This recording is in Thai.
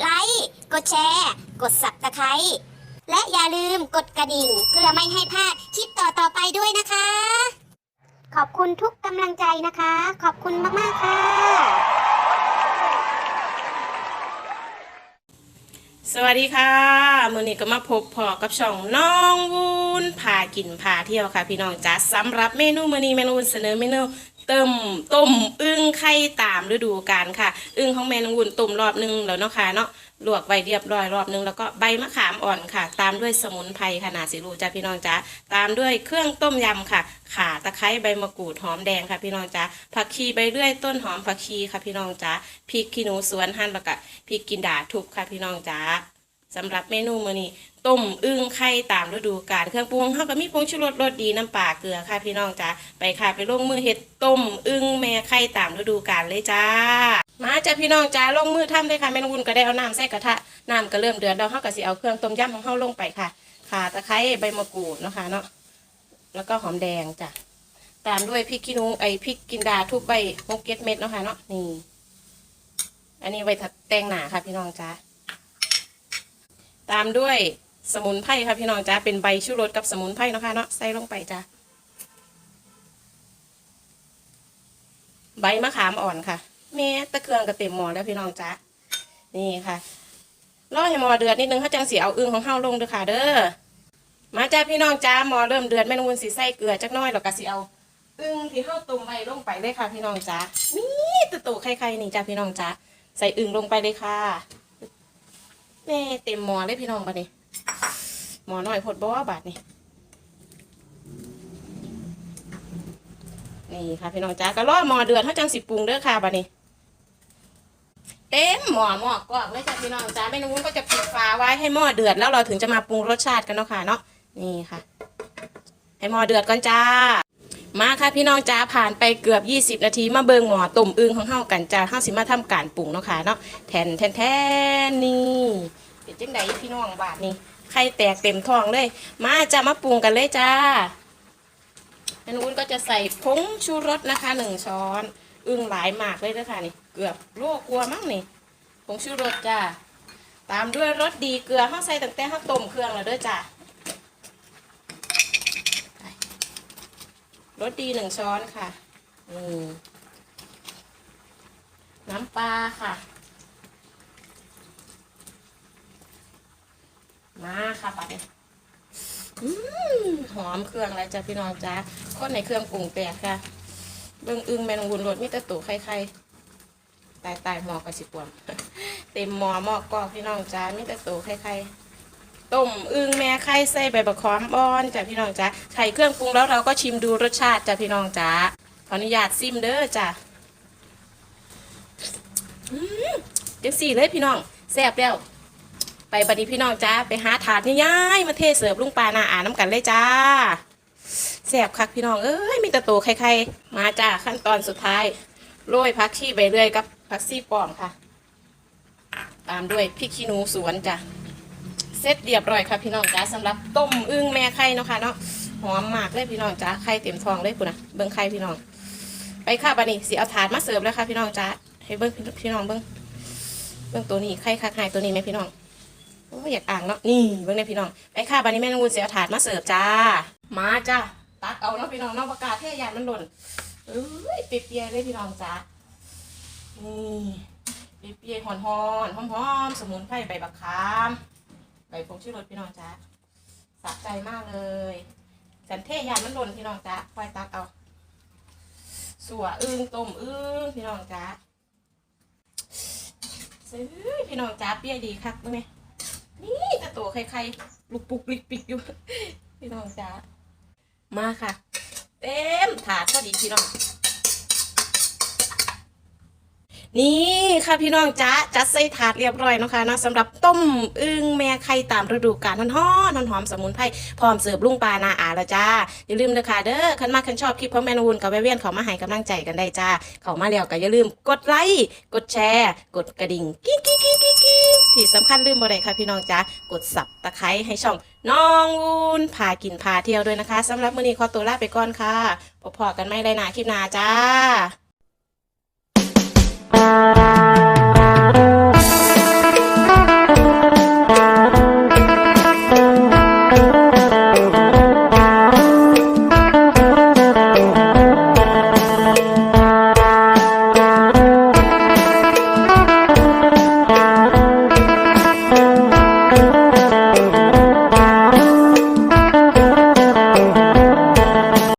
ไลค์ กดแชร์ กดสับตะไคร้และอย่าลืมกดกระดิ่งเพื่อไม่ให้พลาดคลิปต่อๆไปด้วยนะคะ ขอบคุณทุกกำลังใจนะคะ ขอบคุณมากๆค่ะ สวัสดีค่ะมือนี้ก็มาพบพอกับช่องน้องวุ้นพากินพาเที่ยวค่ะ พี่น้องจ๋าสำหรับเมนูมือนี้เมนูวุ้นเสนอเมนู ติมต้มอึ้งไข่ตามฤดูกาลค่ะ อึ้งของแม่น้องวุ้นต้มรอบนึงแล้วเนาะค่ะเนาะลวกไว้เรียบร้อยรอบนึงแล้วก็ใบมะขามอ่อนค่ะ ตามด้วยสมุนไพรขนาดสิรูจ้าพี่น้องจ๋าตามด้วยเครื่องต้มยำค่ะ ข่าตะไคร้ใบมะกรูดหอมแดงค่ะ พี่น้องจ๋าผักชีใบเลื่อยต้นหอมผักชีค่ะพี่น้องจ๋าพริกขี้หนูสวนหั่นแล้วก็พริกกินดาทุบค่ะพี่น้องจ๋า สำหรับเมนูมื้อนี้ต้มอึ่งไข่ตามฤดูกาลเครื่องปรุงเขาก็มีผงชูรสรสดีน้ำปลาเกลือค่ะพี่น้องจ้าไปค่ะไปลงมือเฮ็ดต้มอึ่งแม่ไข่ตามฤดูกาลเลยจ้า มาจ้าพี่น้องจ้าลงมือทำเลยค่ะแม่นวุ่นก็ได้เอาน้ำใส่กระทะน้ำก็เริ่มเดือดแล้วเขาก็สิเอาเครื่องต้มยำของเขาลงไปค่ะข่าตะไคร้ใบมะกรูดนะคะเนาะแล้วก็หอมแดงจ้ะตามด้วยพริกขี้หนูไอพริกกินดาทุบใบหกเก็ดเม็ดนะคะเนาะนี่ อันนี้ไว้แตงหนาค่ะพี่น้องจ้า ตามด้วยสมุนไพรค่ะพี่น้องจ้าเป็นใบชูรสกับสมุนไพรเนาะคะเนาะใส่ลงไปจ้าใบมะขามอ่อนค่ะแม่ตะเคืองกระเต็มหมอแล้วพี่น้องจ้านี่ค่ะรอให้หมอเดือดนิดนึงเขาจังสีเอาอึ่งของเฮาลงเด้อค่ะเด้อมาจ้าพี่น้องจ้าหม้อเริ่มเดือดแม่นวุ้นสีใส่เกลือจักน้อยแล้วก็สิเอาอึ่งที่เฮาต้มไว้ลงไปเลยค่ะ พี่น้องจ้านี่ตะโตไข่ๆนี่จ้าพี่น้องจ้าใส่อึ่งลงไปเลยค่ะ แม่เต็มหมอเลยพี่น้องบัดนี้หมอหน่อยพดบ่ว่าบาทนี่นี่ค่ะพี่น้องจ้าก็รอหมอเดือดเท่าจังสิปรุงเด้อค่ะบัดนี้ เต็มหม้อหม้อกรอกเลยจ้ะพี่น้องจ้าแม่นุ้นก็จะปิดฝาไว้ให้หม้อเดือดแล้วเราถึงจะมาปรุงรสชาติกันเนาะค่ะเนาะนี่ค่ะ ให้หม้อเดือดก่อนจ้า มาค่ะพี่น้องจ้าผ่านไปเกือบ 20 นาทีมาเบิงหม้อต้มอึงของเฮากันจ้าเฮาสิมาทำการปรุงเนาะค่ะเนาะแทนแทนแทนนี่เป็นจังไดพี่น้องบาทนี่ไข่แตกเต็มท้องเลย มาจะมาปรุงกันเลยจ้าอันนู้นก็จะใส่ผงชูรสนะคะหนึ่งช้อน อึ่งหลายมากเลยเด้อค่ะนี่ เกือบโลกลัวมั้งนี่ผงชูรสจ้าตามด้วยรสดีเกลือเฮาใส่ตั้งแต่เฮาต้มเครื่องแล้วด้อจ้า รสดีหนึ่งช้อนค่ะนี่น้ำปลาค่ะ มาค่ะปัดนี้อืมหอมเครื่องอะไรจ้ะพี่น้องจ้าคนในเครื่องปรุงแตกค่ะ เบิ่งอึงแมงวุนรสมีแต่ตัวไข่ไข่ตายตายหมอกระสิปวม เต็มหมอหมอกกอกพี่น้องจ้ามีแต่ตัวไข่ไข่ ต้มอึ้งแม่ไข่ใส่ใบบักขอมบอนจ้ะพี่น้องจ้าใส่เครื่องปรุงแล้วเราก็ชิมดูรสชาติจ้ะพี่น้องจ้าขออนุญาตซิมเด้อจ้ะอืมจังสี่เลยพี่น้องแซ่บแล้ว ไปบัดนี้พี่น้องจ้าไปหาถาดนี่ย้ายมาเทเสิร์ฟลุงปลาหนาอ่านน้ำกันเลยจ้าแซ่บคักพี่น้องเอ้ยมีต่โตวใครๆมาจ้าขั้นตอนสุดท้ายโรยผักชีใบเรื่อยกับผักซี่ปลอมค่ะ ตามด้วยพริกขี้หนูสวนจ้ะ เสร็จเรียบร้อยค่ะพี่น้องจ้าสำหรับต้มอึ้งแม่ไข่เนาะค่ะเนาะหอมมากเลยพี่น้องจ้าไข่เต็มทองเลยปุ่นะเบิ้งไข่พี่น้อง ไปค่ะบัดนี้สิเอาถาดมาเสิร์ฟแล้วค่ะพี่น้องจ้าให้เบิ้งพี่น้องเบิ้งเบิ้งตัวนี้ไข่คักหายตัวนี้ไหมพี่น้องโอ้ยอยากอ่างเนาะนี่เบิ่งในพี่น้องไปค่ะบันนี้แม่นางวุ้นเสียถาดมาเสิร์ฟจ้า มาจ้าตักเอาเนาะพี่น้องนาะประกาศเทยานมันหล่นเอ้ยเปียๆเลยพี่น้องจ้านี่เปียๆหอนหอนๆหอมๆสมุนไพรใบบักขาม ใบผงชูรสพี่น้องจ้าสะใจมากเลยสันเทยานมันหล่นพี่น้องจ้าคอยตักเอาสัวอึ้งต้มอึ้งพี่น้องจ้าซื้อพี่น้องจ้าเปี้ยดีคักเบิ่งไหมนี่ตะตัวใครๆลูกปุกลิกปิกอยู่ พี่น้องจ้ามาค่ะ เต็มถาดพอดีพี่น้อง นี่ค่ะพี่น้องจ้าจัดใส่ถาดเรียบร้อยนะคะนะสำหรับต้มอึ่งแม่ไข่ตามฤดูกาลหอนๆหอมสมุนไพรพร้อมเสิร์ฟลุงปลานาอาล้วจ้าอย่าลืมนะคะเด้อคันมากคันชอบคลิปของแมนวูนกับแวเวียนเขามาให้กำลังใจกันได้จ้าเขามาแล้วก็อย่าลืมกดไลค์กดแชร์ กดกระดิ่งกิ๊งกิ๊งกิ๊งกิ๊งกิ๊งที่สำคัญลืมบ่ได้ค่ะพี่น้องจ้ากดสับตะไคร้ให้ช่องน้องวูนพากินพาเที่ยวด้วยนะคะสำหรับมื้อนี้ขอตัวลาไปก่อนค่ะพบกันไม่ได้นาคลิปนาจ้า Thank.